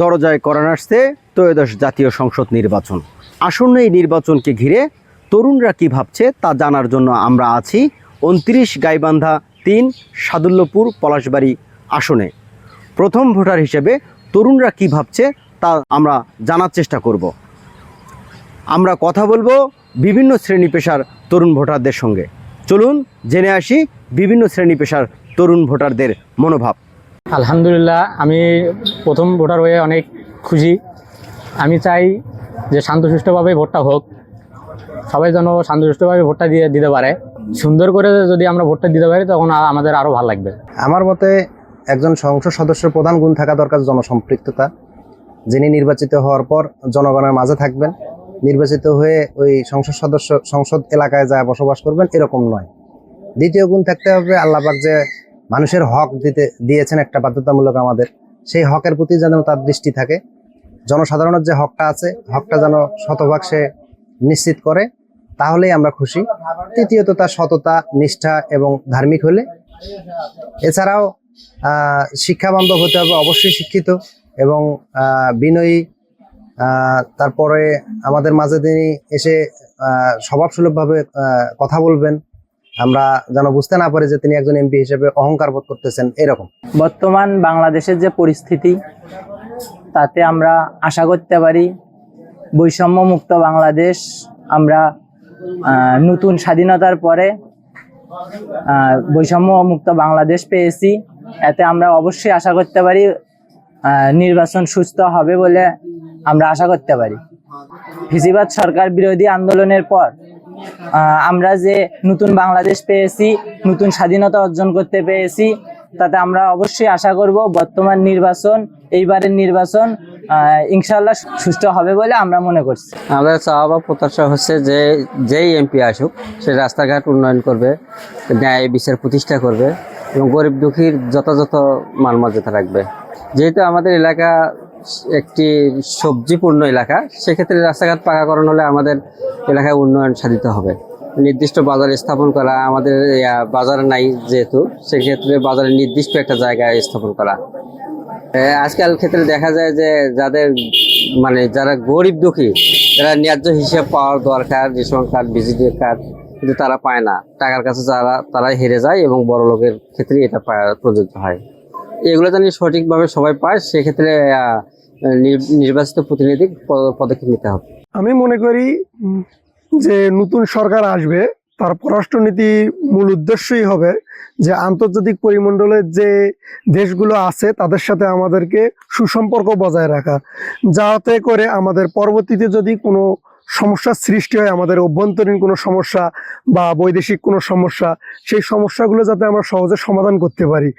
দরজায় করান আসছে ত্রয়োদশ জাতীয় সংসদ নির্বাচন। আসন্ন এই নির্বাচনকে ঘিরে তরুণরা কি ভাবছে তা জানার জন্য আমরা আছি উনত্রিশ গাইবান্ধা তিন সাদুল্যপুর পলাশবাড়ি আসনে। প্রথম ভোটার হিসেবে তরুণরা কি ভাবছে তা আমরা জানার চেষ্টা করব। আমরা কথা বলব বিভিন্ন শ্রেণি পেশার তরুণ ভোটারদের সঙ্গে। চলুন জেনে আসি বিভিন্ন শ্রেণি পেশার তরুণ ভোটারদের মনোভাব। আলহামদুলিল্লাহ, আমি প্রথম ভোটার হয়ে অনেক খুশি। আমি চাই যে শান্তশিষ্টভাবে ভোটটা হোক। সবাই যেন শান্তশিষ্টভাবে ভোটটা দিয়ে দিতে পারে। সুন্দর করে যদি আমরা ভোটটা দিতে পারি, তখন আমাদের আরও ভালো লাগবে। আমার মতে একজন সংসদ সদস্যের প্রধান গুণ থাকা দরকার জনসম্পৃক্ততা। যিনি নির্বাচিত হওয়ার পর জনগণের মাঝে থাকবেন। নির্বাচিত হয়ে ওই সংসদ সদস্য সংসদ এলাকায় যায় বসবাস করবেন, এরকম নয়। দ্বিতীয় গুণ থাকতে হবে আল্লাপাক যে মানুষের হক দিতে, দিয়েছেন একটা বাধ্যতামূলক আমাদের। সেই হকের প্রতি যেন তার দৃষ্টি থাকে। জনসাধারণের যে হকটা আছে, হকটা যেন শতভাগ সে নিশ্চিত করে, তাহলেই আমরা খুশি। তৃতীয়ত তার সততা, নিষ্ঠা এবং ধার্মিক হলে। এছাড়াও শিক্ষাবান্ধব হতে হবে, অবশ্যই শিক্ষিত এবং বিনয়ী তারপরে আমাদের মাঝে তিনি এসে স্বভাবসুলভভাবে কথা বলবেন। আমরা যেন বুঝতে না পারি যে তিনি একজন এমপি হিসেবে অহংকার বোধ করতেছেন, এরকম। বর্তমান বাংলাদেশের যে পরিস্থিতি, তাতে আমরা আশা করতে পারি বৈষম্য মুক্ত বাংলাদেশ আমরা নতুন স্বাধীনতার পরে বৈষম্য মুক্ত বাংলাদেশ পেয়েছি। এতে আমরা অবশ্যই আশা করতে পারি নির্বাচন সুস্থ হবে বলে আমরা আশা করতে পারি। ফিজিবাদ সরকার বিরোধী আন্দোলনের পর আমরা যে নতুন বাংলাদেশ পেয়েছি, নতুন স্বাধীনতা অর্জন করতে পেরেছি তাতে আমরা অবশ্যই আশা করব বর্তমান নির্বাচন, এইবারের নির্বাচন ইনশাল্লাহ সুষ্ঠু হবে বলে আমরা মনে করছি। আমাদের চাওয়া বা প্রত্যাশা হচ্ছে যে যেই এমপি আসুক, সে রাস্তাঘাট উন্নয়ন করবে, ন্যায় বিচার প্রতিষ্ঠা করবে এবং গরিব দুঃখীর যথাযথ মালমর্যাদা রাখবে। যেহেতু আমাদের এলাকা একটি সবজিপূর্ণ এলাকা, সেক্ষেত্রে রাস্তাঘাট পাকাকরণ হলে আমাদের এলাকায় উন্নয়ন সাধিত হবে। নির্দিষ্ট বাজার স্থাপন করা আমাদের বাজার নাই যেহেতু, সেক্ষেত্রে বাজারে নির্দিষ্ট একটা জায়গায় স্থাপন করা। আজকাল ক্ষেত্রে দেখা যায় যে যাদের মানে যারা গরিব দুঃখী, যারা ন্যায্য হিসাব পাওয়ার দরকার রেশন কার্ড ভিজিটিং কার্ড, কিন্তু তারা পায় না। টাকার কাছে যারা তারা হেরে যায় এবং বড় লোকের ক্ষেত্রে এটা প্রযোজ্য হয়। এগুলো জানি সঠিকভাবে সবাই পায়, সেক্ষেত্রে নির্বাচিত প্রতিনিধি পদক্ষেপ নিতে হবে। আমি মনে করি যে নতুন সরকার আসবে, তার পররাষ্ট্রনীতি মূল উদ্দেশ্যই হবে যে আন্তর্জাতিক পরিমণ্ডলের যে দেশগুলো আছে, তাদের সাথে আমাদেরকে সুসম্পর্ক বজায় রাখা। যাতে করে আমাদের পরবর্তীতে যদি কোনো সমস্যার সৃষ্টি হয়, আমাদের অভ্যন্তরীণ কোনো সমস্যা বা বৈদেশিক কোনো সমস্যা, সেই সমস্যাগুলো যাতে আমরা সহজে সমাধান করতে পারি।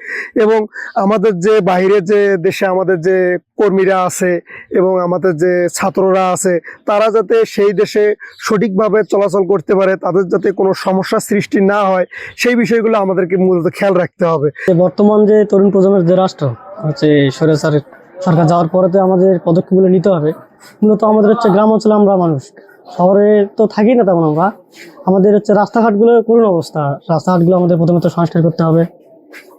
এবং আমাদের যে বাইরে যে দেশে আমাদের যে কর্মীরা আছে এবং আমাদের যে ছাত্ররা আছে, তারা যাতে সেই দেশে সঠিকভাবে চলাচল করতে পারে, তাদের যাতে কোনো সমস্যার সৃষ্টি না হয়, সেই বিষয়গুলো আমাদেরকে মূলত খেয়াল রাখতে হবে। বর্তমান যে তরুণ প্রজন্মের যে রাষ্ট্র, হচ্ছে সরেসারের সরকার যাওয়ার পরে তো আমাদের পদক্ষেপগুলো নিতে হবে। মূলত আমাদের হচ্ছে গ্রাম অঞ্চলে আমরা মানুষ। শহরে তো থাকি না তেমন আমরা। আমাদের হচ্ছে রাস্তাঘাটগুলোর করুণ অবস্থা। রাস্তাঘাটগুলো আমাদের প্রথমত সংস্কার করতে হবে।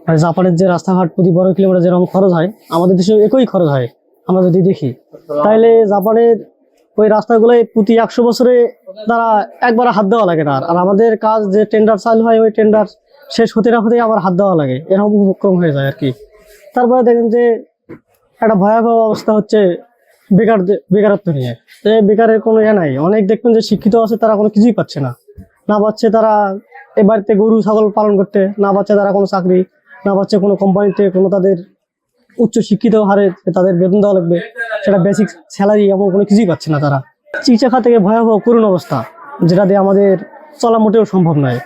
আর জাপানের যে রাস্তাঘাট প্রতি বড় কিলোমিটার যেরকম খরচ হয়, আমাদের দেশে একই খরচ হয়, আমরা যদি দেখি। তাইলে জাপানের ওই রাস্তাগুলোয় প্রতি একশো বছরে তারা একবার হাত দেওয়া লাগে না। আর। আমাদের কাজ যে টেন্ডার চালু হয়, ওই টেন্ডার শেষ হতে না হতেই আবার হাত দেওয়া লাগে। এরকম উপক্রম হয়ে যায় আর কি। তারপরে দেখেন যে একটা ভয়াবহ অবস্থা হচ্ছে বেকার বেকারত্ব নিয়ে। এই বেকারের কোনো ইয়ে নাই। অনেক দেখবেন যে শিক্ষিত আছে, তারা কোনো কিছুই পাচ্ছে না। না পাচ্ছে তারা এ বাড়িতে গরু, ছাগল পালন করতে, না পাচ্ছে তারা কোনো চাকরি, না পাচ্ছে কোনো কোম্পানিতে কোনো তাদের উচ্চ শিক্ষিত হারে তাদের বেতন দেওয়া লাগবে। সেটা বেসিক স্যালারি এমন কোনো কিছুই পাচ্ছে না তারা। চিকিৎসা খাত থেকে ভয়াবহ করুণ অবস্থা, যেটা দিয়ে আমাদের চলা মোটেও সম্ভব নয়।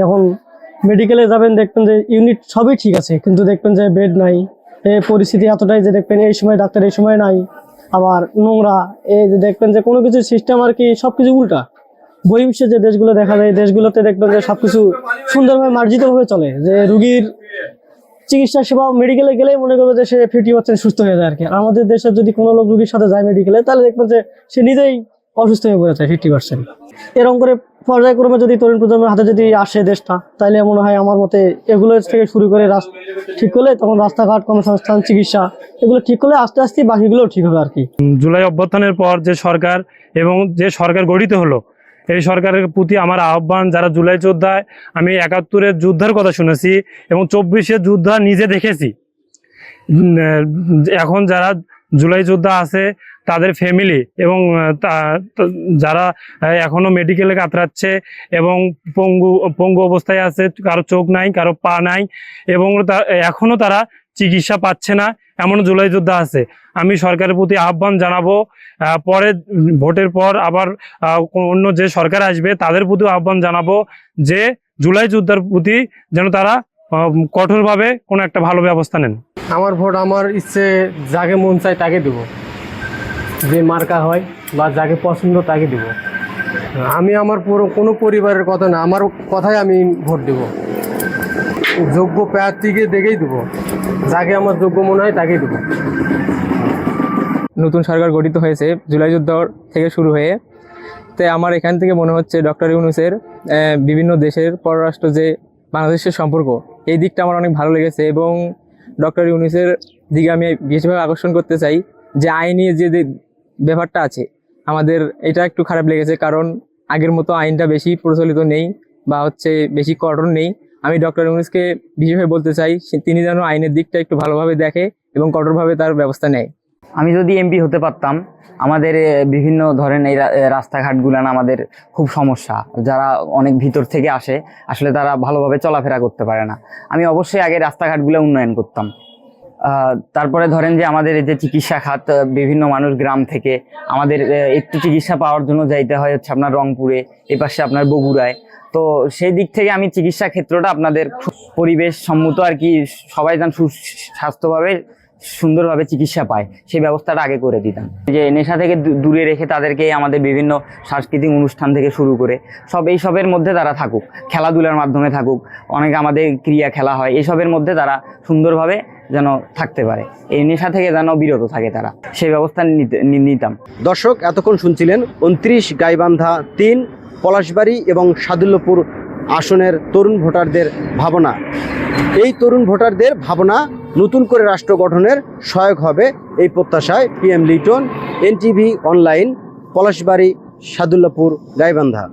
যখন মেডিকেলে যাবেন, দেখবেন যে ইউনিট সবই ঠিক আছে, কিন্তু দেখবেন যে বেড নাই এই পরিস্থিতি এতটাই যে দেখবেন এই সময় ডাক্তার এই সময় নাই। আবার নোংরা, এই যে দেখবেন যে কোনো কিছু সিস্টেম আর কি সব কিছু উল্টা। বহির্বিশ্বের যে দেশগুলো দেখা যায় দেশগুলোতে দেখবেন যে সবকিছু সুন্দরভাবে মার্জিতভাবে চলে। যে রুগীর চিকিৎসা সেবা মেডিকেলে গেলেই মনে করবে যে সে ফিফটি পার্সেন্ট সুস্থ হয়ে যায় আর কি। আমাদের দেশে যদি কোনো লোক রুগীর সাথে যায় মেডিকেলে তাহলে দেখবেন যে সে নিজেই অসুস্থ হয়ে পড়েছে ফিফটি পার্সেন্ট এরকম করে পর্যায়ক্রমে যদি তরুণ প্রজন্মের হাতে যদি আসে দেশটা তাহলে মনে হয় আমার মতে এগুলো থেকে শুরু করে ঠিক করলে তখন রাস্তাঘাট, কর্মসংস্থান, চিকিৎসা, এগুলো ঠিক করলে আস্তে আস্তে বাকিগুলোও ঠিক হবে আর কি। জুলাই অভ্যর্থনের পর যে সরকার এবং যে সরকার গঠিত হলো, এই সরকারের প্রতি আমার আহ্বান, যারা জুলাই যোদ্ধায়, আমি একাত্তরের যুদ্ধের কথা শুনেছি এবং চব্বিশের যুদ্ধ নিজে দেখেছি। এখন যারা জুলাই যোদ্ধা আছে তাদের ফ্যামিলি এবং যারা আহ, এখনও মেডিকেলে কাতরাচ্ছে এবং পঙ্গু পঙ্গু অবস্থায় আছে কারও চোখ নাই কারও পা নাই এবং তা- এখনও তারা চিকিৎসা পাচ্ছে না এমন জুলাই যোদ্ধা আছে। আমি সরকারের প্রতি আহ্বান জানাব পরে ভোটের পর আবার অন্য যে সরকার আসবে তাদের প্রতি আহ্বান জানাব যে জুলাই যোদ্ধার প্রতি যেন তারা কঠোরভাবে কোনো একটা ভালো ব্যবস্থা নেন। আমার ভোট আমার ইচ্ছে যাকে মন চায় তাকে দেবো। যে মার্কা হয় বা যাকে পছন্দ তাকে দেবো। আমি আমার পুরো কোনো পরিবারের কথা না, আমার কথাই আমি ভোট দেব। যোগ্য প্রার্থীকে দেখেই দেবো। যাকে আমার যোগ্য মনে হয় তাকেই দেবো। নতুন সরকার গঠিত হয়েছে জুলাই যুদ্ধ থেকে শুরু হয়ে। তাই আমার এখান থেকে মনে হচ্ছে ডক্টর ইউনুসের বিভিন্ন দেশের পররাষ্ট্র যে বাংলাদেশের সম্পর্ক, এই দিকটা আমার অনেক ভালো লেগেছে এবং ডক্টর ইউনুসের দিকে আমি বিশেষভাবে আকর্ষণ করতে চাই যে আইনি যে ব্যাপারটা আছে, আমাদের এটা একটু খারাপ লেগেছে কারণ আগের মতো আইনটা বেশি প্রচলিত নেই বা হচ্ছে বেশি কঠোর নেই। আমি ডক্টর ইউনুসকে বিশেষভাবে বলতে চাই তিনি যেন আইনের দিকটা একটু ভালোভাবে দেখে এবং কঠোরভাবে তার ব্যবস্থা নেয়। আমি যদি এমপি হতে পারতাম, আমাদের বিভিন্ন ধরেন এই রাস্তাঘাটগুলান আমাদের খুব সমস্যা। যারা অনেক ভিতর থেকে আসে, আসলে তারা ভালোভাবে চলাফেরা করতে পারে না। আমি অবশ্যই আগে রাস্তাঘাটগুলো উন্নয়ন করতাম। তারপরে ধরেন যে আমাদের এই যে চিকিৎসা খাত বিভিন্ন মানুষ গ্রাম থেকে আমাদের একটু চিকিৎসা পাওয়ার জন্য যাইতে হয় হচ্ছে আপনার রংপুরে, এ পাশে আপনার বগুড়ায়। তো সেই দিক থেকে আমি চিকিৎসা ক্ষেত্রটা আপনাদের পরিবেশ সম্মত আর কি, সবাই যেন সুস্বাস্থ্যভাবে সুন্দরভাবে চিকিৎসা পায়, সেই ব্যবস্থাটা আগে করে দিতাম। যে নেশা থেকে দূরে রেখে তাদেরকে আমাদের বিভিন্ন সাংস্কৃতিক অনুষ্ঠান থেকে শুরু করে, সব এই সবের মধ্যে তারা থাকুক, খেলাধুলার মাধ্যমে থাকুক, অনেক আমাদের ক্রিয়া খেলা হয় এইসবের মধ্যে তারা সুন্দরভাবে যেন থাকতে পারে। এই নেশা থেকে যেন বিরত থাকে তারা, সেই ব্যবস্থা নিতে নিতাম। দর্শক, এতক্ষণ শুনছিলেন উনত্রিশ গাইবান্ধা তিন, পলাশবাড়ি এবং সাদুল্যপুর আসনের তরুণ ভোটারদের ভাবনা। এই তরুণ ভোটারদের ভাবনা নতুন করে রাষ্ট্র গঠনের সহায়ক হবে এই প্রত্যাশায় PM Liton, NTV online, Palashbari, Sadullapur, Gaibandha.